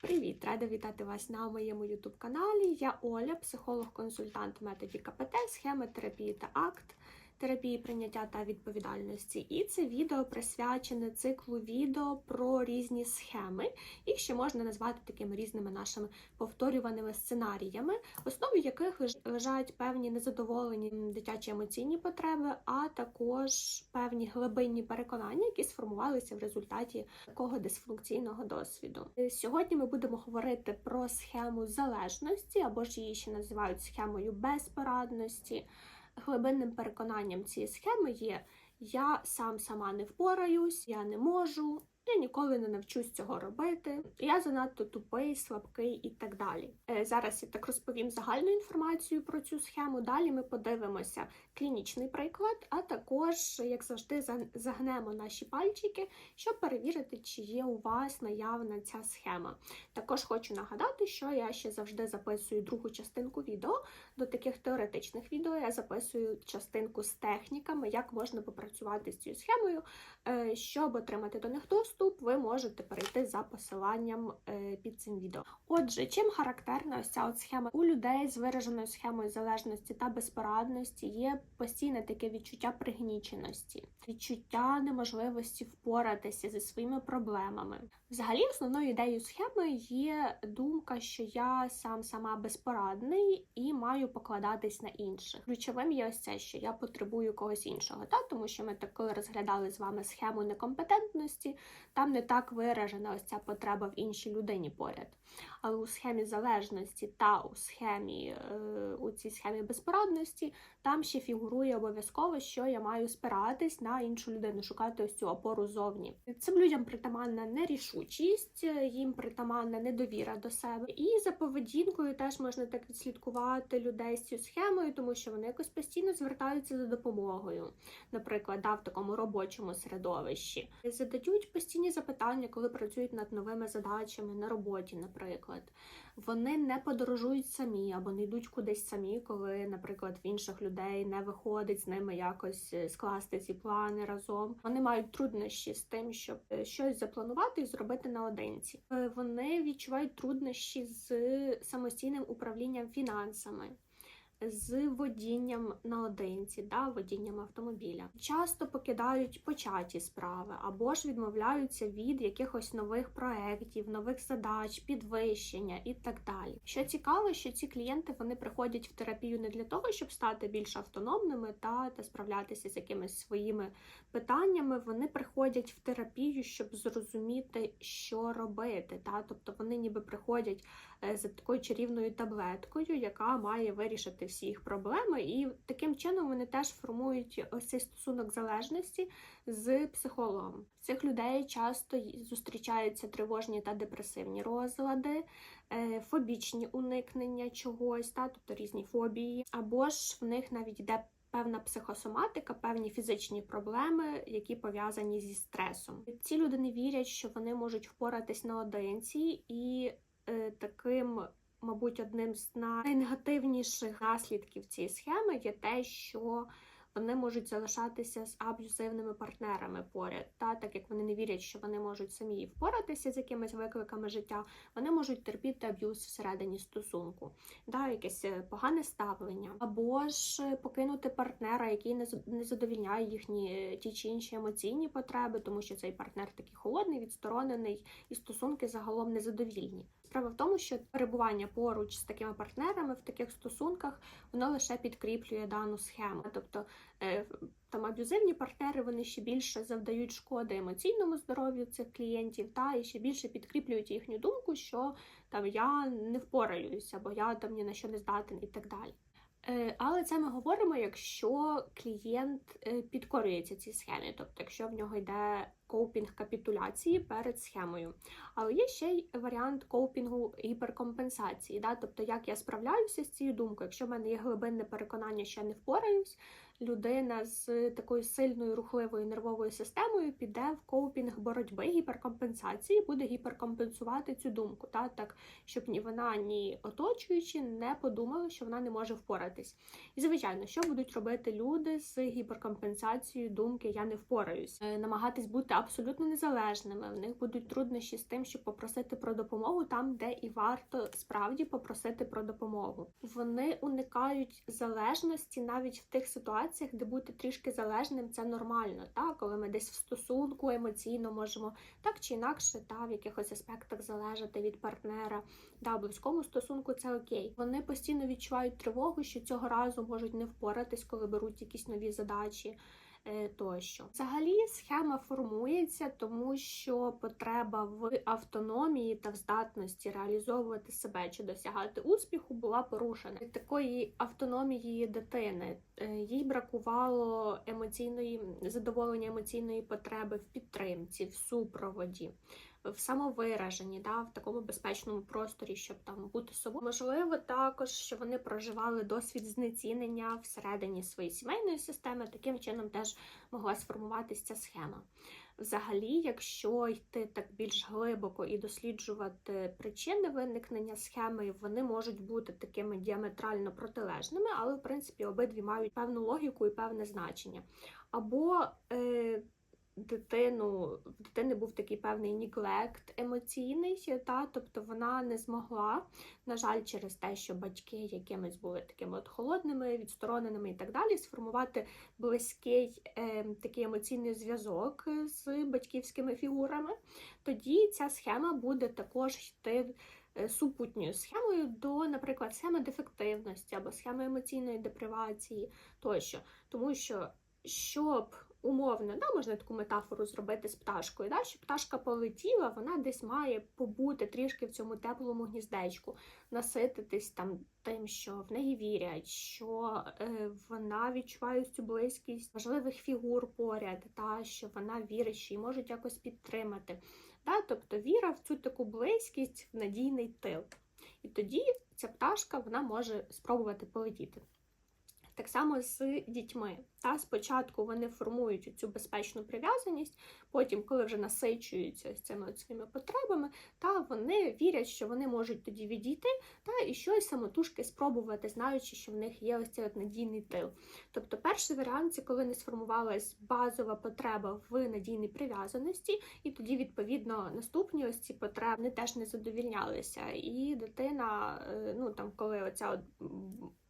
Привіт! Рада вітати вас на моєму youtube каналі. Я Оля, психолог-консультант методі КПТ, схеми терапії та акт, терапії прийняття та відповідальності. І це відео присвячене циклу відео про різні схеми, їх ще можна назвати такими різними нашими повторюваними сценаріями, в основі яких леж- лежать певні незадоволені дитячі емоційні потреби, а також певні глибинні переконання, які сформувалися в результаті такого дисфункційного досвіду. Сьогодні ми будемо говорити про схему залежності, або ж її ще називають схемою безпорадності. Глибинним переконанням цієї схеми є я сам сама не впораюсь, я не можу. Я ніколи не навчусь цього робити. Я занадто тупий, слабкий і так далі. Е, Зараз я так розповім загальну інформацію про цю схему. Далі ми подивимося клінічний приклад, а також, як завжди, загнемо наші пальчики, щоб перевірити, чи є у вас наявна ця схема. Також хочу нагадати, що я ще завжди записую другу частинку відео. До таких теоретичних відео я записую частинку з техніками, як можна попрацювати з цією схемою. Е, Щоб отримати до них доступ, ви можете перейти за посиланням е, під цим відео. Отже, чим характерна ось ця от схема у людей з вираженою схемою залежності та безпорадності є постійне таке відчуття пригніченості, відчуття неможливості впоратися зі своїми проблемами. Взагалі, основною ідеєю схеми є думка, що я сам сама безпорадний і маю покладатись на інших. Ключовим є ось це, що я потребую когось іншого, та тому що ми так розглядали з вами схему некомпетентності, там не так виражена ось ця потреба в іншій людині поряд. Але у схемі залежності та у схемі е, у цій схемі безпорадності там ще фігурує обов'язково, що я маю спиратись на іншу людину, шукати ось цю опору зовні. Цим людям притаманна нерішучість, їм притаманна недовіра до себе. І за поведінкою теж можна так відслідкувати людей з цією схемою, тому що вони якось постійно звертаються за допомогою, наприклад, да, в такому робочому середовищі. Задають постійні запитання, коли працюють над новими задачами на роботі, наприклад. Вони не подорожують самі або не йдуть кудись самі, коли, наприклад, в інших людей не виходить з ними якось е, скласти ці плани разом. Вони мають труднощі з тим, щоб е, щось запланувати і зробити наодинці. Е, Вони відчувають труднощі з самостійним управлінням фінансами. З водінням наодинці, да, водінням автомобіля. Часто покидають початі справи або ж відмовляються від якихось нових проєктів, нових задач, підвищення і так далі. Що цікаво, що ці клієнти вони приходять в терапію не для того, щоб стати більш автономними та, та справлятися з якимись своїми питаннями. Вони приходять в терапію, щоб зрозуміти, що робити. Та? Тобто вони ніби приходять за такою чарівною таблеткою, яка має вирішити всі їх проблеми, і таким чином вони теж формують ось цей стосунок залежності з психологом. В цих людей часто зустрічаються тривожні та депресивні розлади, е, фобічні уникнення чогось, та тобто різні фобії, або ж в них навіть йде певна психосоматика, певні фізичні проблеми, які пов'язані зі стресом. Ці люди не вірять, що вони можуть впоратись наодинці, і е, таким, мабуть, одним з найнегативніших наслідків цієї схеми є те, що вони можуть залишатися з аб'юзивними партнерами поряд, та так як вони не вірять, що вони можуть самі впоратися з якимись викликами життя, вони можуть терпіти аб'юз всередині стосунку, да, якесь е, погане ставлення, або ж е, покинути партнера, який не задовільняє їхні е, ті чи інші емоційні потреби, тому що цей партнер такий холодний, відсторонений, і стосунки загалом незадовільні. Справа в тому, що перебування поруч з такими партнерами в таких стосунках воно лише підкріплює дану схему. Тобто е, там аб'юзивні партнери вони ще більше завдають шкоди емоційному здоров'ю цих клієнтів, та і ще більше підкріплюють їхню думку, що там я не впораюся, або я там ні на що не здатен і так далі. Е, Але це ми говоримо, якщо клієнт е, підкорюється цій схемі, тобто якщо в нього йде коупінг капітуляції перед схемою. Але є ще й варіант коупінгу гіперкомпенсації, да? тобто як я справляюся з цією думкою, якщо в мене є глибинне переконання, що я не впораюсь, людина з такою сильною рухливою нервовою системою піде в коупінг боротьби гіперкомпенсації, буде гіперкомпенсувати цю думку, та так щоб ні вона, ні оточуючі не подумали, що вона не може впоратись. І звичайно, що будуть робити люди з гіперкомпенсацією думки Я не впораюсь, Е, намагатись бути абсолютно незалежними. В них будуть труднощі з тим, щоб попросити про допомогу там, де і варто справді попросити про допомогу. Вони уникають залежності навіть в тих ситуаціях, де бути трішки залежним це нормально. Та коли ми десь в стосунку емоційно можемо так чи інакше, та в якихось аспектах залежати від партнера. та в близькому стосунку це окей. Вони постійно відчувають тривогу, що цього разу можуть не впоратись, коли беруть якісь нові задачі. Е, Тощо, взагалі, схема формується, тому що потреба в автономії та в здатності реалізовувати себе чи досягати успіху була порушена. Такої автономії дитини е, їй бракувало емоційної задоволення емоційної потреби в підтримці, в супроводі в самовираженні, да, в такому безпечному просторі, щоб там бути собою. Можливо, також що вони проживали досвід знецінення всередині своєї сімейної системи. Таким чином теж могла сформуватися ця схема. Взагалі, якщо йти так більш глибоко і досліджувати причини виникнення схеми, вони можуть бути такими діаметрально протилежними, але в принципі обидві мають певну логіку і певне значення. Або е, дитину, в дитини був такий певний ніглект емоційний, та, тобто вона не змогла, на жаль, через те, що батьки якимись були такими от холодними, відстороненими і так далі, сформувати близький е, такий емоційний зв'язок з батьківськими фігурами, тоді ця схема буде також йти. е, Супутньою схемою до, наприклад, схеми дефективності або схеми емоційної депривації тощо, тому що щоб умовно, да, можна таку метафору зробити з пташкою, да, що пташка полетіла, вона десь має побути трішки в цьому теплому гніздечку, насититись там тим, що в неї вірять, що е, вона відчуває цю близькість важливих фігур поряд, та що вона вірить, що її можуть якось підтримати. Да, тобто віра в цю таку близькість в надійний тил. І тоді ця пташка вона може спробувати полетіти. Так само з дітьми. Та спочатку вони формують цю безпечну прив'язаність, потім, коли вже насичуються цими своїми потребами, та вони вірять, що вони можуть тоді відійти та і щось самотужки спробувати, знаючи, що в них є ось цей от надійний тил. Тобто, перший варіант це коли не сформувалась базова потреба в надійній прив'язаності, і тоді, відповідно, наступні ось ці потреби теж не задовільнялися. І дитина, е, ну там, коли оця от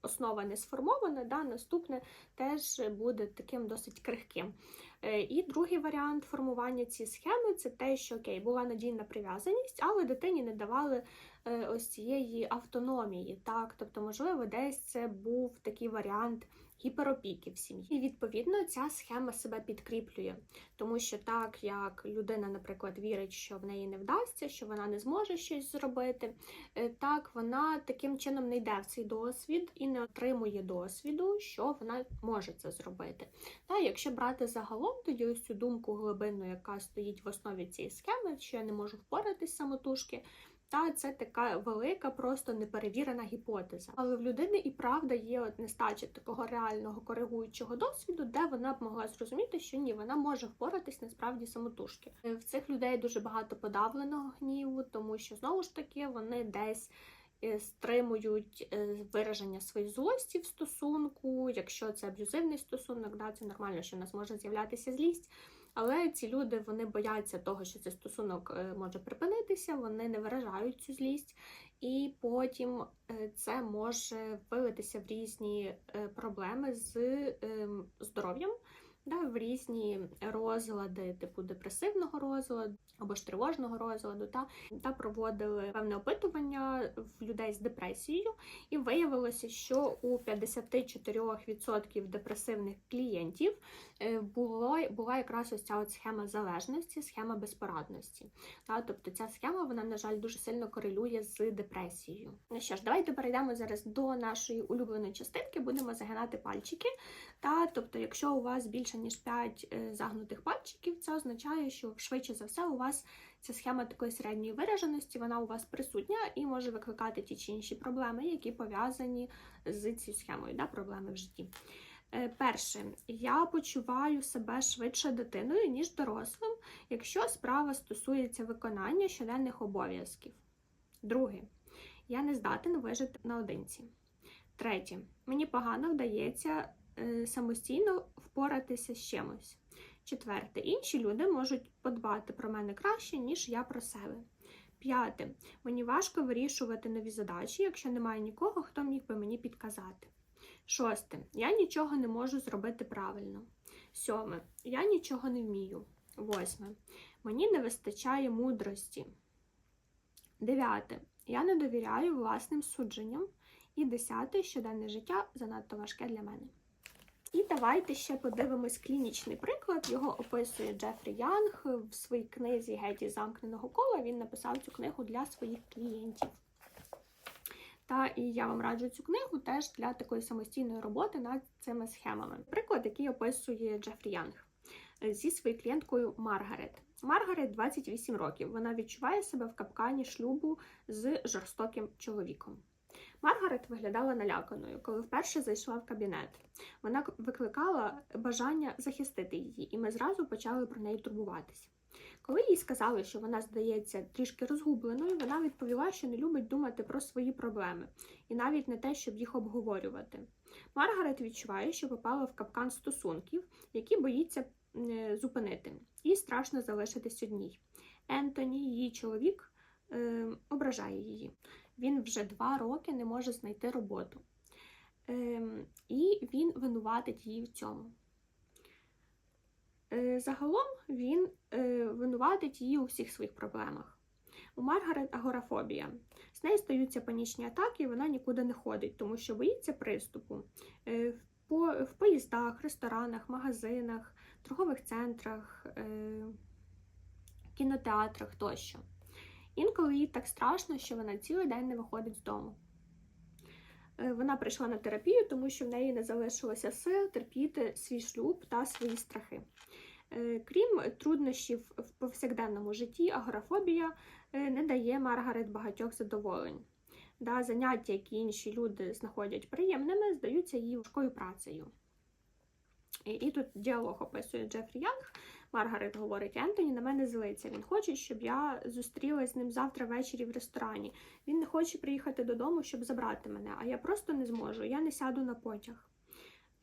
основа не сформована, да, наступне теж буде таким досить крихким. Е, І другий варіант формування цієї схеми це те, що окей, була надійна прив'язаність, але дитині не давали е, ось цієї автономії. Так, тобто, можливо, десь це був такий варіант гіперопіки в сім'ї. І відповідно ця схема себе підкріплює, тому що так як людина, наприклад, вірить, що в неї не вдасться, що вона не зможе щось зробити, е, так вона таким чином не йде в цей досвід і не отримує досвіду, що вона може це зробити. Та якщо брати загалом, тоді ось цю думку глибинну, яка стоїть в основі цієї схеми, що я не можу впоратись самотужки. Та це така велика, просто неперевірена гіпотеза. Але в людини і правда є от нестача такого реального коригуючого досвіду, де вона б могла зрозуміти, що ні, вона може впоратись насправді самотужки. Е, В цих людей дуже багато подавленого гніву, тому що знову ж таки вони десь. е, Стримують е, вираження своєї злості в стосунку, якщо це аб'юзивний стосунок, да, це нормально, що в нас може з'являтися злість. Але ці люди вони бояться того, що цей стосунок е, може припинитися, вони не виражають цю злість, і потім е, це може вилитися в різні е, проблеми з ем, здоров'ям, да, в різні розлади, типу депресивного розладу або ж тривожного розладу. Та, та проводили певне опитування в людей з депресією, і виявилося, що у 54% депресивних клієнтів е, було, була якраз ось ця от схема залежності, схема безпорадності. Та, тобто ця схема, вона, на жаль, дуже сильно корелює з депресією. Ну що ж, давайте перейдемо зараз до нашої улюбленої частинки, будемо загинати пальчики. Та, тобто, якщо у вас більше ніж 5 загнутих пальчиків, це означає, що швидше за все у вас ця схема такої середньої вираженості, вона у вас присутня і може викликати ті чи інші проблеми, які пов'язані з цією схемою, да, проблеми в житті. Е, Перше, я почуваю себе швидше дитиною, ніж дорослим, якщо справа стосується виконання щоденних обов'язків. Друге, я не здатен вижити наодинці. Третє, мені погано вдається е, самостійно впоратися з чимось. Четверте, інші люди можуть подбати про мене краще, ніж я про себе. П'яте. Мені важко вирішувати нові задачі, якщо немає нікого, хто міг би мені підказати. Шосте. Я нічого не можу зробити правильно. Сьоме. Я нічого не вмію. Восьме. Мені не вистачає мудрості. Дев'яте. Я не довіряю власним судженням. І десяте. Щоденне життя занадто важке для мене. І давайте ще подивимось клінічний приклад. Його описує Джефрі Янг в своїй книзі Геть замкненого кола. Він написав цю книгу для своїх клієнтів. Та і я вам раджу цю книгу теж для такої самостійної роботи над цими схемами. Приклад, який описує Джефрі Янг зі своєю клієнткою Маргарет. Маргарет 28 років. Вона відчуває себе в капкані шлюбу з жорстоким чоловіком. Маргарет виглядала наляканою, коли вперше зайшла в кабінет. Вона викликала бажання захистити її, і ми зразу почали про неї турбуватися. Коли їй сказали, що вона здається трішки розгубленою, вона відповіла, що не любить думати про свої проблеми, і навіть не те, щоб їх обговорювати. Маргарет відчуває, що попала в капкан стосунків, які боїться зупинити, їй страшно залишитись одній. Ентоні, її чоловік, е, ображає її. Він вже два роки не може знайти роботу. Е, і він винуватить її в цьому. Е, загалом він е, винуватить її у всіх своїх проблемах. У Маргарет агорафобія. З нею стаються панічні атаки, і вона нікуди не ходить, тому що боїться приступу. Е, в поїздах, ресторанах, магазинах, торгових центрах, кінотеатрах тощо. Інколи їй так страшно, що вона цілий день не виходить з дому. Е, вона прийшла на терапію, тому що в неї не залишилося сил терпіти свій шлюб та свої страхи. Е, крім труднощів в повсякденному житті, агорафобія е, не дає Маргарет багатьох задоволень. Да, Заняття, які інші люди знаходять приємними, здаються їй важкою працею. І, і тут діалог описує Джефрі Янг. Маргарет говорить, Ентоні на мене злиться. Він хоче, щоб я зустрілась з ним завтра ввечері в ресторані. Він не хоче приїхати додому, щоб забрати мене, а я просто не зможу. Я не сяду на потяг.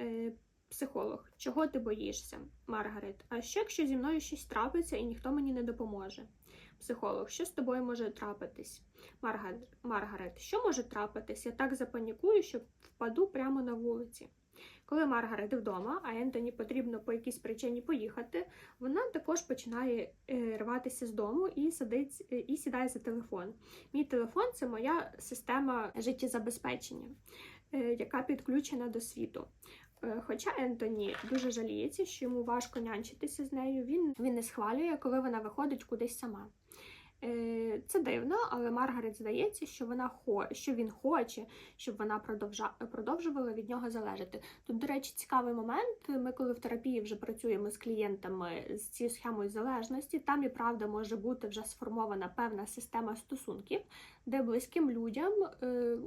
Е, Психолог, чого ти боїшся, Маргарет? А що, якщо зі мною щось трапиться і ніхто мені не допоможе? Психолог, що з тобою може трапитись? Маргарет, Маргарет, що може трапитись? Я так запанікую, що впаду прямо на вулиці. Коли Маргарет вдома, а Ентоні потрібно по якійсь причині поїхати, вона також починає е, рватися з дому і сидить е, і сідає за телефон. Мій телефон це моя система життєзабезпечення, е, яка підключена до світу. Хоча Ентоні дуже жаліється, що йому важко нянчитися з нею, він, він не схвалює, коли вона виходить кудись сама. Е, це дивно, але Маргарет здається, що вона хо, що він хоче, щоб вона продовжа, продовжувала від нього залежати. Тут, до речі, цікавий момент. Ми, коли в терапії вже працюємо з клієнтами з цією схемою залежності, там і правда може бути вже сформована певна система стосунків, де близьким людям е,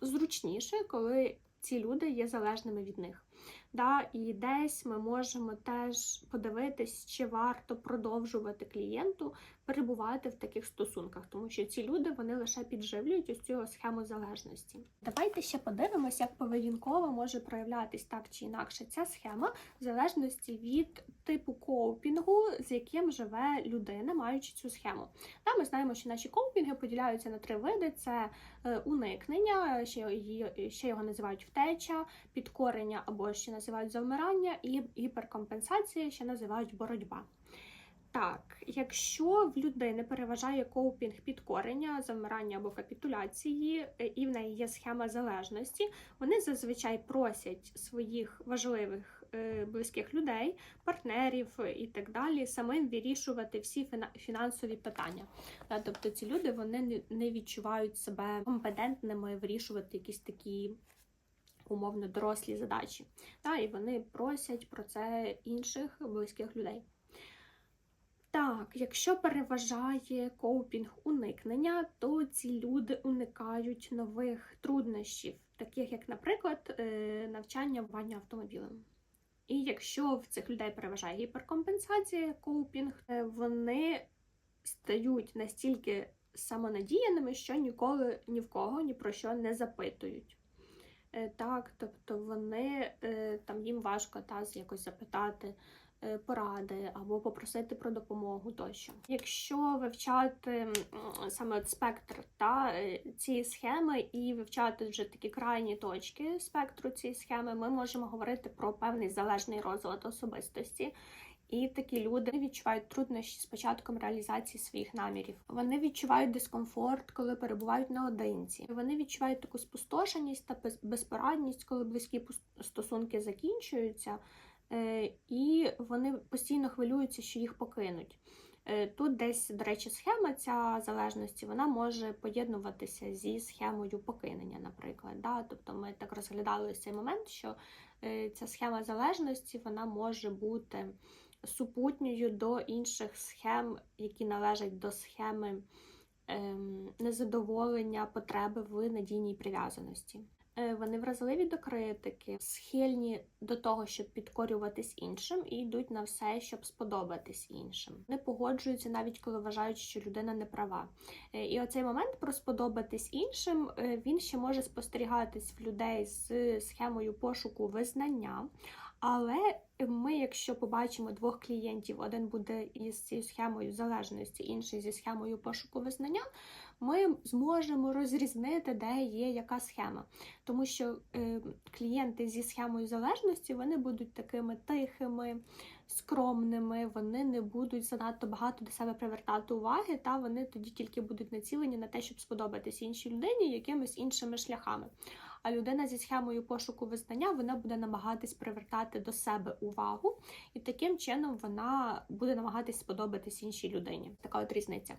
зручніше, коли ці люди є залежними від них. Да, І десь ми можемо теж подивитись, чи варто продовжувати клієнту перебувати в таких стосунках, тому що ці люди вони лише підживлюють ось цю схему залежності. Давайте ще подивимося, як поведінково може проявлятись так чи інакше ця схема в залежності від типу коупінгу, з яким живе людина, маючи цю схему. Та ми знаємо, що наші коупінги поділяються на три види: це е, уникнення, ще його називають втеча, підкорення або ще називають завмирання, і гіперкомпенсація, ще називають боротьба. Так, якщо в людини переважає коупінг підкорення, замирання або капітуляції, е, і в неї є схема залежності, вони зазвичай просять своїх важливих е, близьких людей, партнерів і так далі, самим вирішувати всі фінансові питання. Тобто ці люди вони не відчувають себе компетентними вирішувати якісь такі. Умовно дорослі задачі, та і вони просять про це інших близьких людей. Так, якщо переважає коупінг уникнення, то ці люди уникають нових труднощів, таких як, наприклад, е, навчання ввання автомобілем. І якщо в цих людей переважає гіперкомпенсація, коупінг, е, вони стають настільки самонадіяними, що ніколи ні в кого ні про що не запитують. Е, так, тобто вони там їм важко та якось запитати е, поради або попросити про допомогу тощо. Якщо вивчати саме спектр та е, цієї схеми і вивчати вже такі крайні точки спектру цієї схеми, ми можемо говорити про певний залежний розлад особистості. І такі люди відчувають труднощі з початком реалізації своїх намірів. Вони відчувають дискомфорт, коли перебувають наодинці. Вони відчувають таку спустошеність та безпорадність, коли близькі стосунки закінчуються, е, і вони постійно хвилюються, що їх покинуть. Е, Тут десь, до речі, схема ця залежності вона може поєднуватися зі схемою покинення, наприклад. Да? Тобто ми так розглядали цей момент, що е, ця схема залежності вона може бути супутньою до інших схем, які належать до схеми ем, незадоволення потреби в надійній прив'язаності. Е, Вони вразливі до критики, схильні до того, щоб підкорюватись іншим, і йдуть на все, щоб сподобатись іншим. Не погоджуються навіть коли вважають, що людина не права. Е, І оцей момент про сподобатись іншим е, він ще може спостерігатись в людей з схемою пошуку визнання. Але ми, якщо побачимо двох клієнтів, один буде із цією схемою залежності, інший зі схемою пошуку визнання, ми зможемо розрізнити, де є яка схема. Тому що е, клієнти зі схемою залежності вони будуть такими тихими, скромними, вони не будуть занадто багато до себе привертати уваги, та вони тоді тільки будуть націлені на те, щоб сподобатись іншій людині якимись іншими шляхами. А людина зі схемою пошуку визнання вона буде намагатись привертати до себе увагу, і таким чином вона буде намагатись сподобатись іншій людині. Така от різниця.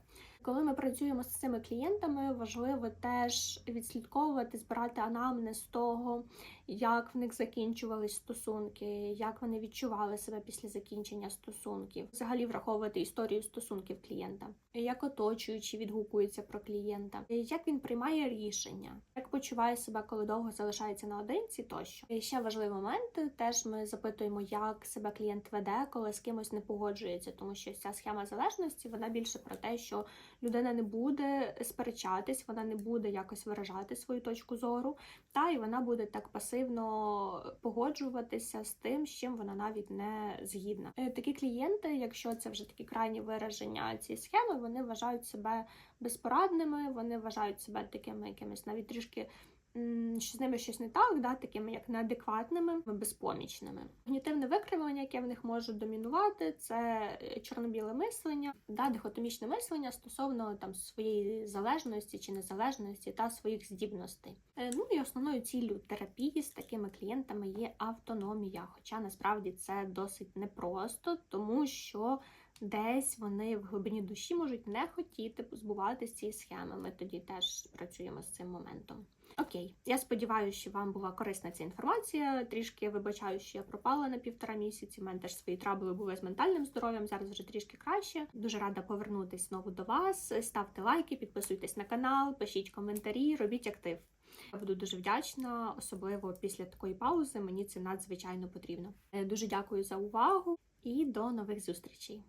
Коли ми працюємо з цими клієнтами, важливо теж відслідковувати, збирати анамнез того, як в них закінчувались стосунки, як вони відчували себе після закінчення стосунків, взагалі враховувати історію стосунків клієнта, як оточуючі відгукуються про клієнта, як він приймає рішення, як почуває себе, коли довго залишається наодинці, тощо. І ще важливий момент. Теж ми запитуємо, як себе клієнт веде, коли з кимось не погоджується, тому що ця схема залежності вона більше про те, що людина не буде сперечатись, вона не буде якось виражати свою точку зору, та і вона буде так пасивно погоджуватися з тим, з чим вона навіть не згідна. Е, Такі клієнти, якщо це вже такі крайні вираження цієї схеми, вони вважають себе безпорадними, вони вважають себе такими якимись навіть трішки. Що з ними щось не так, да, такими як неадекватними, безпомічними. Когнітивне викривлення, яке в них може домінувати, це е, чорно-біле мислення, да, дихотомічне мислення стосовно там своєї залежності чи незалежності та своїх здібностей. Е, Ну і основною ціллю терапії з такими клієнтами є автономія. Хоча насправді це досить непросто, тому що десь вони в глибині душі можуть не хотіти позбуватися цієї схеми. Ми тоді теж працюємо з цим моментом. Окей, я сподіваюся, що вам була корисна ця інформація. Трішки вибачаю, що я пропала на півтора місяці. У мене теж свої трабли були з ментальним здоров'ям. Зараз вже трішки краще. Дуже рада повернутись знову до вас. Ставте лайки, підписуйтесь на канал, пишіть коментарі, робіть актив. Я буду дуже вдячна, особливо після такої паузи. Мені це надзвичайно потрібно. Е, Дуже дякую за увагу і до нових зустрічей.